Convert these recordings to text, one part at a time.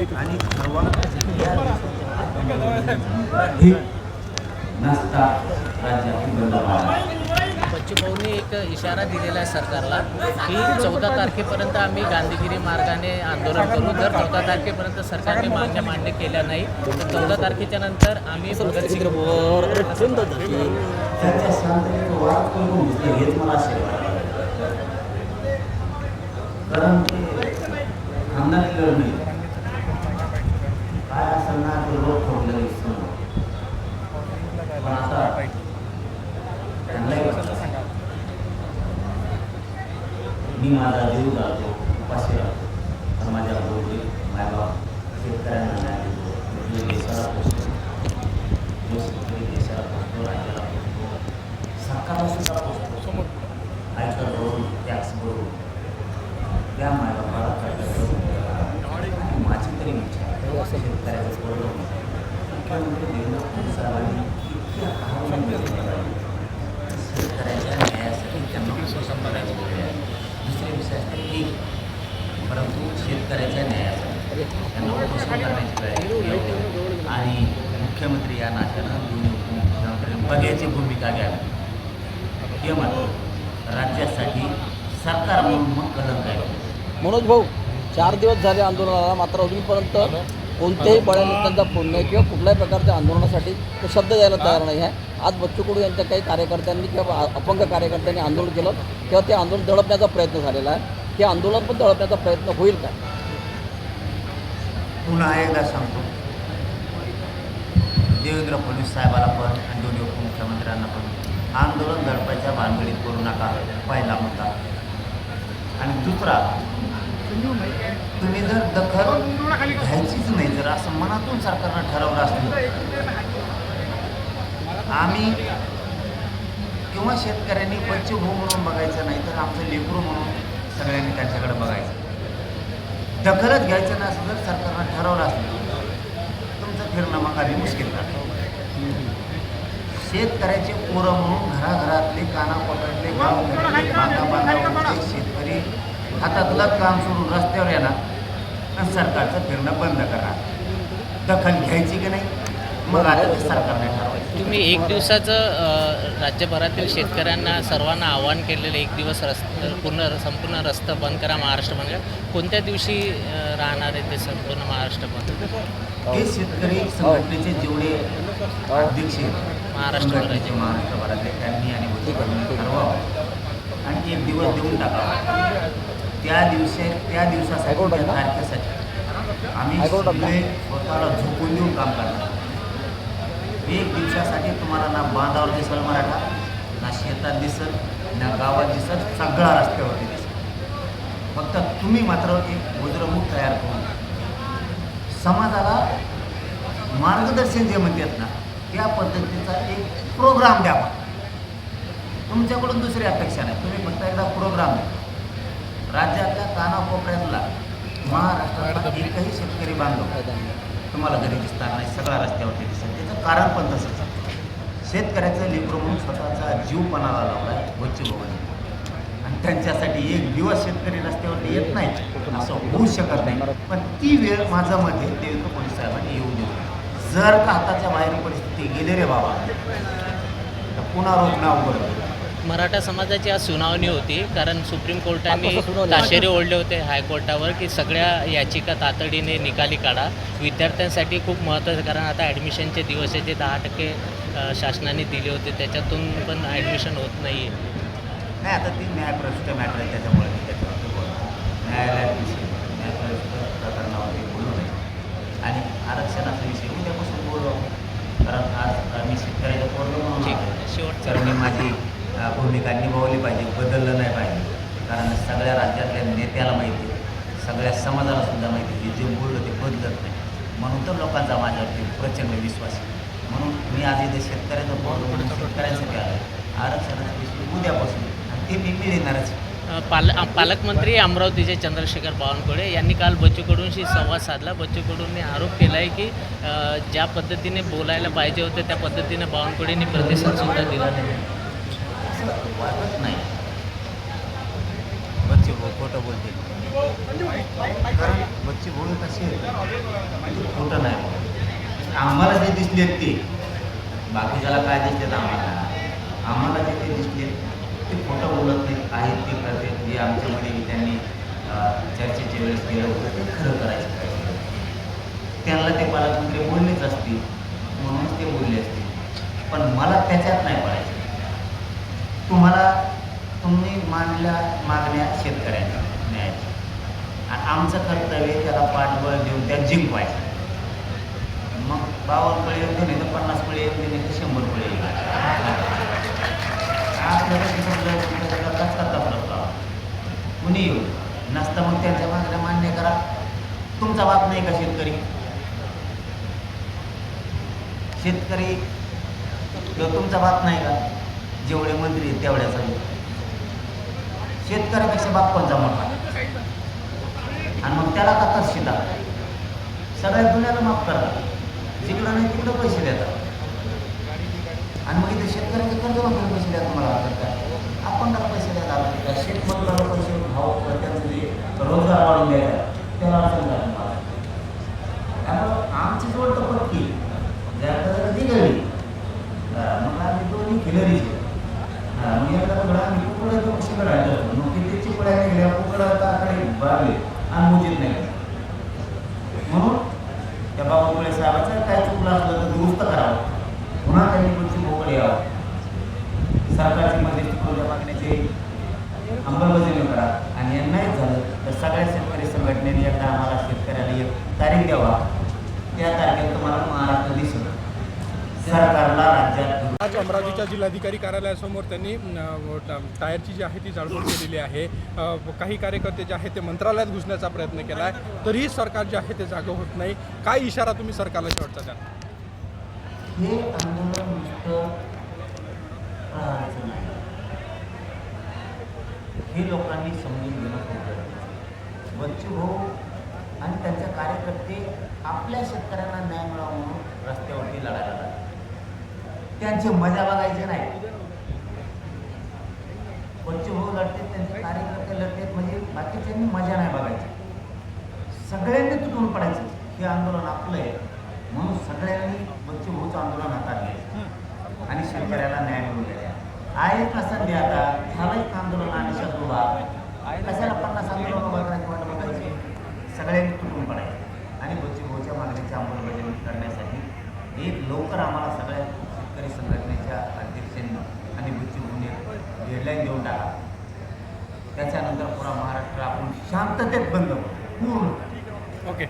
आणि एक इशारा दिलेला आहे सरकारला की चौदा तारखेपर्यंत आम्ही गांधीगिरी मार्गाने आंदोलन करू. जर चौदा तारखेपर्यंत सरकारने मागण्या मान्य केल्या नाही तर चौदा तारखेच्या नंतर आम्ही प्रगती त्यांच्या शांततेचं वाद करून घेतलं हेच मला आश्चर्य वाटलं कारण ते खानदानी लढ नाही काय असेल ना ते रोज ठोकलेलं दिसतं पण आता त्यांनाही वाटलं. मी माझा जीव जातो उपाशी राहतो पण माझ्या भाऊजी मायबाप शेतकऱ्यांना न्याय देतो म्हणजे देशाला पोचतो जो शेतकरी देशाला पोचतो राज्याला पोचतो सरकारला सुद्धा पोचतो आयकर भरून टॅक्स भरून त्या मायबापाला कर्तव्य आणि माझी तरी इच्छा आहे शेतकऱ्याचं बरोबर मुख्यमंत्री देवेंद्र फडणवीस साहेबांनी इतक्या कहाण्या केल्या पाहिजे. शेतकऱ्याच्या न्यायासाठी त्यांना उपोषण करायची वेळ आहे दुसरे विषय असते की परंतु शेतकऱ्याच्या न्यायासाठी त्यांना उपोषण करण्याची आणि मुख्यमंत्री या नात्यानं दोन्ही बघ्याची भूमिका घ्यावी. हे मात्र राज्यासाठी सरकार म्हणून मग कलंक आहे. मनोज भाऊ चार दिवस झाले आंदोलनाला मात्र अजूनपर्यंत कोणत्याही बड्या नेत्यांचा फोन नाही किंवा कुठल्याही प्रकारच्या आंदोलनासाठी तो शब्द द्यायला तयार नाही आहे. आज बच्चू कडू यांच्या काही कार्यकर्त्यांनी किंवा अपंग कार्यकर्त्यांनी आंदोलन केलं तेव्हा ते आंदोलन दडपण्याचा प्रयत्न झालेला आहे. हे आंदोलन पण दडपण्याचा प्रयत्न होईल का? पुन्हा एकदा सांगतो. देवेंद्र फडणवीस साहेबाला पण आणि दोन्ही उपमुख्यमंत्र्यांना पण आंदोलन दडपायच्या भानगडीत करू नका पहिला मुद्दा. आणि दुसरा तुम्ही जर दखल घ्यायचीच नाही जर असं मनातून सरकारनं ठरवलं असलं आम्ही किंवा शेतकऱ्यांनी पंचभू म्हणून बघायचं नाही तर आमचं लेकरू म्हणून सगळ्यांनी त्यांच्याकडे बघायचं. दखलच घ्यायचं नसलं जर सरकारनं ठरवलं असलं तुमचं फिरणं मग मुश्किल जातं शेतकऱ्याचे पोरं म्हणून घराघरातले कानाकोपऱ्यातले गाव शेतकरी हातातलं काम सोडून रस्त्यावर येणार आणि सरकारचं फिरणं बंद करणार. दखल घ्यायची की नाही? मग आता ते सरकारने ठरवायचं. तुम्ही एक दिवसाचं राज्यभरातील शेतकऱ्यांना सर्वांना आवाहन केलेलं एक दिवस रस्त पूर्ण संपूर्ण रस्ता बंद करा महाराष्ट्र बंद करा. कोणत्या दिवशी राहणार आहे ते संपूर्ण महाराष्ट्र बंद? हे शेतकरी संघटनेचे जेवढे अध्यक्ष महाराष्ट्र संघटनेचे महाराष्ट्रभरातले त्यांनी आणि ठरवावं आणि एक दिवस देऊन टाकावा त्या दिवशी त्या दिवसासाठी त्या? तारखेसाठी आम्ही स्वतःला झोपून देऊन काम करणार. एक दिवसासाठी तुम्हाला ना बांधावर दिसल मराठा ना शेतात दिसत ना गावात दिसत सगळा रस्त्यावरती दिसत फक्त तुम्ही मात्र एक वज्रमुख तयार करून समाजाला मार्गदर्शन जे म्हणतात ना त्या पद्धतीचा एक प्रोग्राम द्यावा तुमच्याकडून दुसरी अपेक्षा नाही. तुम्ही फक्त एकदा प्रोग्राम द्या. राज्यातल्या कानाकोपऱ्यातला महाराष्ट्रातला एकही शेतकरी बांधव तुम्हाला घरी दिसणार नाही सगळा रस्त्यावरती दिसेल त्याचं कारण पण तसंच शेतकऱ्याचं लेकरू म्हणून स्वतःचा जीव पणाला लावला आहे वच्ची आणि त्यांच्यासाठी एक दिवस शेतकरी रस्त्यावरती येत नाही असं होऊ शकत नाही. पण ती वेळ माझं मत आहे देवेंद्र फडणवीस साहेबांनी येऊ देऊ जर का हाताच्या बाहेर परिस्थिती गेली रे बाबा तर पुन्हा रोखणं अवघड मराठा समाजाची आज सुनावणी होती कारण सुप्रीम कोर्टाने. ताशेरे ओढले होते हायकोर्टावर की सगळ्या याचिका तातडीने निकाली काढा. विद्यार्थ्यांसाठी खूप महत्त्वाचं कारण आता ॲडमिशनचे दिवस आहे जे दहा टक्के शासनाने दिले होते त्याच्यातून पण ॲडमिशन होत नाही आहे नाही आता ती न्यायप्रविष्ट मॅटर आहे त्याच्यामुळे न्यायालयात विषय न्यायप्रविष्ट प्रकरणावरती बोलू नये आणि आरक्षणाचा विषय उद्यापासून बोलू कारण आज मी शेतकऱ्याच्या पोरग म्हणून ठीक आहे. आहे शेवटचं तर मी माझी अ, भूमिका निभावली पाहिजे बदललं नाही पाहिजे कारण सगळ्या राज्यातल्या नेत्याला माहिती आहे सगळ्या समाजाला सुद्धा माहिती आहे की जे बोललं ते बदलत नाही म्हणून तर लोकांचा माझ्यावरती प्रचंड विश्वास आहे म्हणून मी आज इथे शेतकऱ्याचं बोर्ड म्हणून शेतकऱ्यांसाठी आलो आरक्षणाचा विषय उद्यापासून. आणि ते मी मिळणारच अ, पाल अ, पालकमंत्री अमरावतीचे चंद्रशेखर बावनकुळे यांनी काल बच्चू कडूंशी संवाद साधला. बच्चू कडूंनी आरोप केला आहे की ज्या पद्धतीने बोलायला पाहिजे होते त्या पद्धतीने बावनकुळेंनी प्रतिसादसुद्धा दिला नाही. वाटत नाही. बच्चे भाऊ खोटं बोलते कारण बच्चे बच्चे भाऊ कसे आहेत? ते खोटं नाही. आम्हाला जे दिसले ते. बाकीच्याला काय दिसलेत आम्हाला. आम्हाला जे ते दिसले ते खोटं बोलत नाही आहेत ते करते जे आमच्यामध्ये त्यांनी चर्चेच्या वेळेस केलं होतं ते खरं करायचं पाहिजे. त्यांना ते पालकमंत्री बोललेच असतील म्हणूनच ते बोलले असतील. पण मला त्याच्यात नाही पडायचं. तुम्हाला तुम्ही मांडल्या मागण्या शेतकऱ्यांच्या न्यायच्या. आणि आमचं कर्तव्य त्याला पाठबळ देऊन त्या जिंकवायचं. मग बावन्न पळे येऊन नाही तर पन्नास पळे येऊन नाही तर शंभर पळे येऊन आपल्याला ते समजा तुमच्या कुणी येऊ नसता मग त्यांच्या मागण्या मान्य करा. तुमचा बाप नाही का शेतकरी शेतकरी किंवा तुमचा बाप नाही का जेवढे मंत्री आहेत तेवढ्याचा शेतकऱ्यापेक्षा बाप कोणचा मोठा आणि मग त्याला का तर्शिता सगळ्या दुनियाला माफ करतात जिकडं नाही तिकडं पैसे देतात आणि मग इथे शेतकऱ्याचं कर्ज मागून द्या तुम्हाला वाटत काय आपण त्याला पैसे द्यायला लागले का शेतमजुराला पैसे भाव त्यांचं रोजगार वाढून द्यायला त्याला अडचण झाली मला त्यामुळं आमची जोड तर पक्की जर जर ती गळली मग आम्ही दोन्ही खिलरीचे मग एकदा बघा आम्ही कुकडं तो कशी करायचं मग किती चिपड्या गेल्या कुकडं आता आकडे बागले आणि मोजीत नाही म्हणून त्या बाबापुळे साहेबाचं काय चुकलं असलं तर दुरुस्त करावं पुन्हा त्यांनी पुढची मोकळी यावं सरकारची मध्यस्थी करून त्या मागण्याची अंमलबजावणी करा आणि हे नाहीच झालं तर सगळ्या शेतकरी संघटनेने एकदा आम्हाला शेतकऱ्याला एक तारीख द्यावा. त्या तारखेला तुम्हाला महाराष्ट्र दिसत सरकारला राज्यात आज अमरावतीच्या जिल्हाधिकारी कार्यालयासमोर त्यांनी टायरची जी आहे ती जाळपोळ केलेली आहे. काही कार्यकर्ते जे आहेत ते मंत्रालयात घुसण्याचा प्रयत्न केला आहे तरीही सरकार जे आहे ते जागं होत नाही. काय इशारा तुम्ही सरकारला शेवटचा द्या हे आंदोलन नुसतं हे लोकांनी समजून घेणं खूप भाऊ हो आणि त्यांचे कार्यकर्ते आपल्या शेतकऱ्यांना न्याय मिळावा म्हणून रस्त्यावरती लढायला लागले. त्यांची मजा बघायची नाही. बच्चू भाऊ हो लढते त्यांचे कार्यकर्ते लढतेत म्हणजे बाकीच्यांनी मजा नाही बघायची. सगळ्यांनी तुटून पडायचं. हे आंदोलन आपलं आहे. म्हणून सगळ्यांनी बच्चू भाऊचं आंदोलन हाताळले. आणि शेतकऱ्याला न्याय मिळवून द्यायचा आहे का संधी आता. झालं एक आंदोलन आणि शत्रुभा कशाला पन्नास आंदोलन उभा करायची वाट बघायची सगळ्यांनी तुटून पडायचं आणि बच्चू भाऊच्या मागणीची अंमलबजावणी करण्यासाठी एक लवकर आम्हाला सगळ्या शेतकरी संघटनेच्या अध्यक्षांनी आणि बच्चू भाऊने डेडलाईन देऊन टाका त्याच्यानंतर पुरा महाराष्ट्र आपण शांततेत बंद करू. पूर्ण ओके थँक्यू थँक्यू शेतकऱ्याचा मुलगा म्हणून त्यामुळे बोलायला अन्नाच्या विमोचन आहे हे होणार भाऊ चार दिवसापासून या ठिकाणी उपस्थित आहे. लक्षात आहे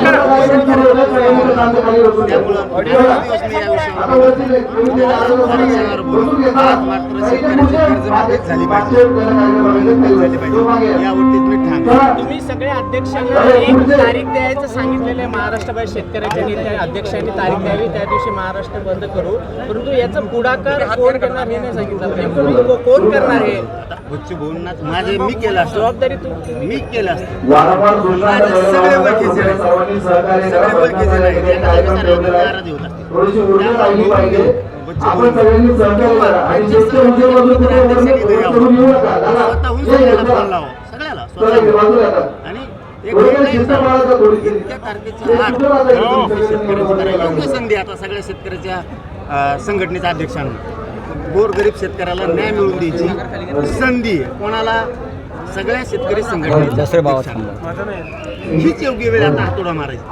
झाली पाहिजे. ठाम. तुम्ही सगळ्या अध्यक्षांना एक तारीख द्यायचं सांगितलेलं आहे. महाराष्ट्रभर शेतकऱ्याच्या नेत्या अध्यक्षांनी तारीख द्यावी. त्या दिवशी महाराष्ट्र बंद करू. परंतु याचा पुढाकार कोण करणार हे नाही सांगितलं. कोण करणार हे? बच्चू माझे मी केलं असतं. जबाबदारी तू. मी केलं असतं. माझे सगळे. ओळखीचे करा. सगळे ओळखीचे. नाराज होत आपण. सगळ्यांनी सहकार्य करा. आणि ज्येष्ठ करून नका. स्वतःहून हे सगळ्याला. फोन लावा. हे. आणि हे हो, संधी आता सगळ्या शेतकऱ्याच्या अं, संघटनेच्या अध्यक्षांना. गोरगरीब शेतकऱ्याला न्याय मिळवून द्यायची संधी आहे. कोणाला? सगळ्या शेतकरी अध्यक्षांना. हीच योग्य वेळ आता हातोडा मारायची.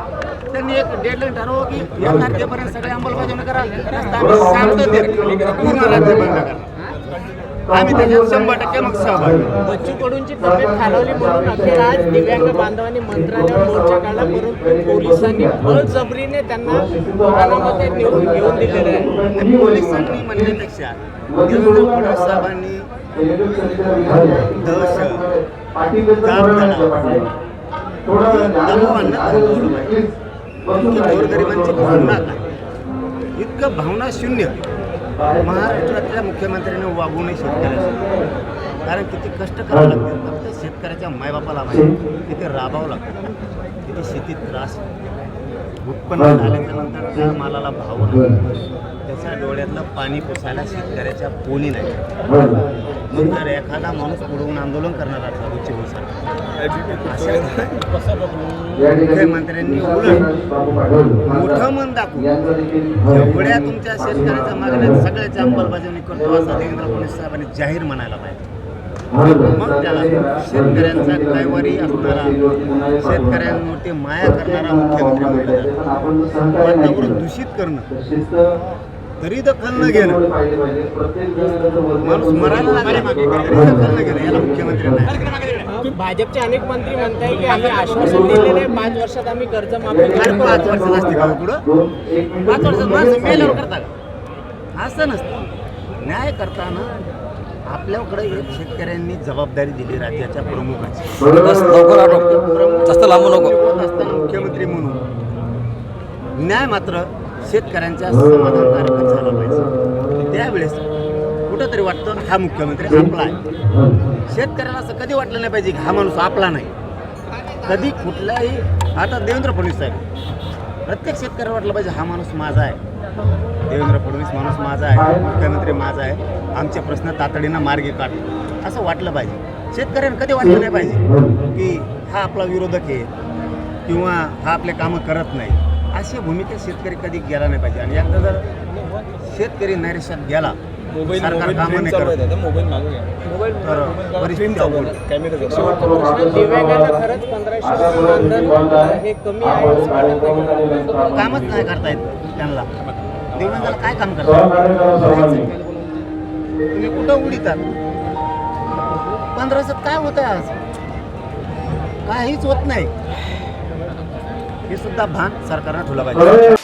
त्यांनी एक डेडलाईन ठरवू की या तारखेपर्यंत सगळे अंमलबजावणी करा. पूर्ण राज्य बंद करा. आम्ही त्याच्यात शंभर टक्के मग सहभागी बच्चू कडूंची तब्येत खालावली म्हणून अखेर आज दिव्यांग बांधवांनी मंत्रालयावर मोर्चा काढला. परंतु पोलिसांनी बळजबरीने त्यांना वाहनामध्ये नेऊन घेऊन दिलेलं आहे. आणि पोलिसांनी म्हणण्यापेक्षा देवेंद्र फडणवीस साहेबांनी दहशत. इतकी गोरगरिबांची भावना इतकं भावना शून्य. महाराष्ट्रातल्या मुख्यमंत्र्यांनी वागू नये शेतकऱ्याचं कारण किती कष्ट करावं लागते. फक्त शेतकऱ्याच्या मायबापाला माहिती किती राबावं लागतं. किती शेतीत त्रास उत्पन्न झाल्याच्यानंतर त्या मालाला भाव त्याच्या डोळ्यातलं पाणी पुसायला शेतकऱ्याच्या पोनी नाही. मग जर एखादा माणूस पुढवून आंदोलन करणार असला उच्च मुख्यमंत्र्यांनी उलट मोठं मन दाखवून एवढ्या तुमच्या शेतकऱ्याच्या मागण्या सगळ्याची अंमलबजावणी करतो असं देवेंद्र फडणवीस साहेबांनी जाहीर म्हणायला पाहिजे. मग त्याला शेतकऱ्यांचा कैवारी असणारा शेतकऱ्यांवरती माया करणारा मुख्यमंत्री म्हणलं जातं वातावरण दूषित करणं. तरी दखल न घेणं माणूस मरायला लागला. मागे. तरी दखल न घेणं याला मुख्यमंत्री नाही. भाजपचे अनेक मंत्री म्हणताय की आम्ही आश्वासन दिलेले पाच वर्षात आम्ही कर्ज माफी अरे पाच वर्षात असते का हो पुढं? पाच वर्षात माणसं मेल्यावर करता का? असं नसतं. न्याय करताना आपल्याकडे एक शेतकऱ्यांनी जबाबदारी दिली राज्याच्या प्रमुखाची. आटो जास्त लांबू नको. असताना मुख्यमंत्री म्हणून. न्याय मात्र शेतकऱ्यांच्या समाधानकारक झाला पाहिजे. त्यावेळेस कुठंतरी वाटतं हा मुख्यमंत्री आपला आहे. शेतकऱ्याला असं कधी वाटलं नाही पाहिजे की हा माणूस आपला नाही? कधी कुठलाही आता देवेंद्र फडणवीस साहेब. प्रत्येक शेतकऱ्याला वाटलं पाहिजे हा माणूस माझा आहे. देवेंद्र फडणवीस माणूस माझा आहे मुख्यमंत्री माझा आहे. आमचे प्रश्न तातडीनं मार्गी काढ. असं वाटलं पाहिजे. शेतकऱ्यांना कधी वाटलं नाही पाहिजे की हा आपला विरोधक आहे किंवा हा आपले कामं करत नाही. अशी भूमिका शेतकरी कधी गेला नाही पाहिजे. आणि एकदा जर शेतकरी नैराश्यात गेला का? कामच नाही करता येत त्यांना. दिव्यांगाला काय काम करतात तुम्ही कुठं उडीतात? पंधराशेत काय होत आहे आज? काहीच होत नाही. हे सुद्धा भान सरकारनं ठेवलं पाहिजे.